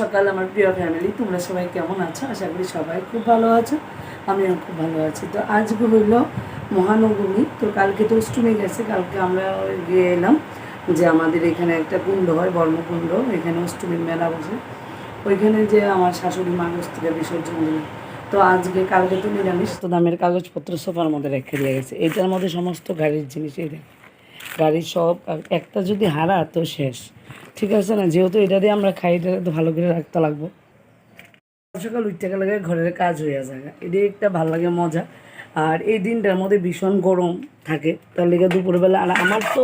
সকাল, আমার প্রিয় ফ্যামিলি তোমরা সবাই কেমন আছো? আশা করি সবাই খুব ভালো আছো। আমিও খুব ভালো আছি। তো আজকে হইল মহানবমী। তো কালকে তো অষ্টমী গেছে, কালকে আমরা গিয়ে এলাম যে আমাদের এখানে একটা কুণ্ড হয়, বর্মকুণ্ড। এখানে অষ্টমীর মেলা বসে। ওইখানে যে আমার শাশুড়ি মা থেকে বিসর্জন দিল। তো আজকে, কালকে তো নিরামিষ। তো দামের কাগজপত্র সোফার মধ্যে রেখে দিয়ে গেছে। এটার মধ্যে সমস্ত গাড়ির জিনিস এই দেখ। গাড়ির সব একটা যদি হারা তো শেষ। ঠিক আছে না? যেহেতু এটা দিয়ে আমরা খাই, এটা তো ভালো করে রাখতে লাগবো। সকাল উঠতে গেলে ঘরের কাজ হয়ে যায়। এটাই একটা ভালো লাগে, মজা। আর এই দিনটার মধ্যে ভীষণ গরম থাকে। তার লেগে দুপুরবেলা, আর আমার তো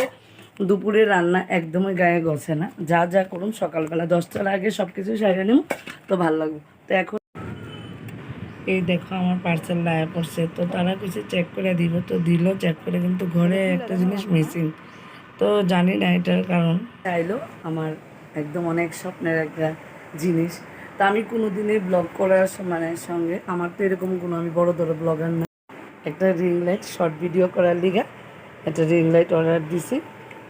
দুপুরে রান্না একদমই গায়ে গছে না। যা যা করুন, সকালবেলা দশটার আগে সব কিছু সারিয়ে নেব, তো ভালো লাগবে। তো এখন এই দেখো আমার পার্সেল লায়া পড়ছে। তো তারা কিছু চেক করে দিব। তো দিল চেক করে কিন্তু ঘরে একটা জিনিস মিসিং তো জানি না এটার কারণ। চাইলো আমার একদম অনেক স্বপ্নের একটা জিনিস। তা আমি কোনো দিনে ব্লগ করার মানে সঙ্গে, আমার তো এরকম কোনো আমি বড় বড় ব্লগার না। একটা রিং লাইট শর্ট ভিডিও করার লিগা একটা রিং লাইট অর্ডার দিছি।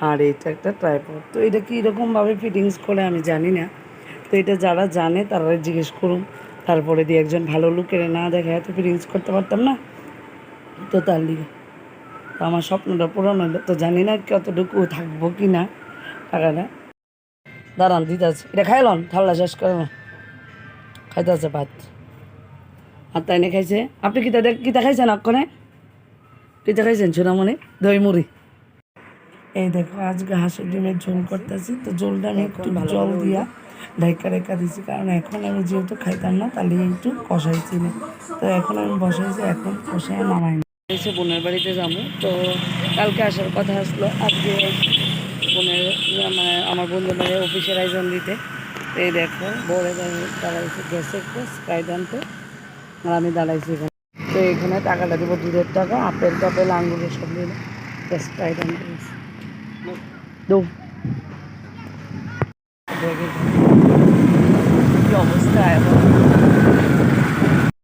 আর এটা একটা ট্রাইপড তো এটা কীরকমভাবে ফিটিংস করে আমি জানি না। তো এটা যারা জানে তারা জিজ্ঞেস করুন। তারপরে দিয়ে একজন ভালো লুকের না দেখা এত ফিটিংস করতে পারতাম না? তো তার লিগে। তো আমার স্বপ্নটা পূরণ হলো তো জানি না কতটুকু থাকব কি না টাকাটা দাঁড়ান দিতে আছে। এটা খাইলন থাল্লা শেষ করে খাইতে আছে ভাত। আর তাই না খাইছে। আপনি কিতা দেখ- কিতা খাইছেন অক্ষণে? কিতা খাইছেন সোনামণি? দই মুড়ি। এই দেখো আজকে হাঁসের ডিমের ঝোল করতেছি। তো ঝোলটা আমি একটু জল দিয়া ঢাকা রেখা দিয়েছি। কারণ এখন আমি যেহেতু খাইতাম না, তাহলে একটু কষাইছি না। তো এখন আমি বসাইছি, এখন কষায় নামাই এসে বোনের বাড়িতে যাব। তো কালকে আসার কথা আসলো, আজকে বোনের মানে আমার বন্ধু মানে অফিসের আয়োজন দিতে। এই দেখো বড়ে দাঁড়াইছে একটু, স্প্রাইট আনতে। আর আমি দাঁড়াইছি এখানে। তো এখানে টাকাটা দেবো, দুধের টাকা, আপেল টাপেল আঙ্গুরের সব নিয়ে গেছি। দৌ কি অবস্থা এখন?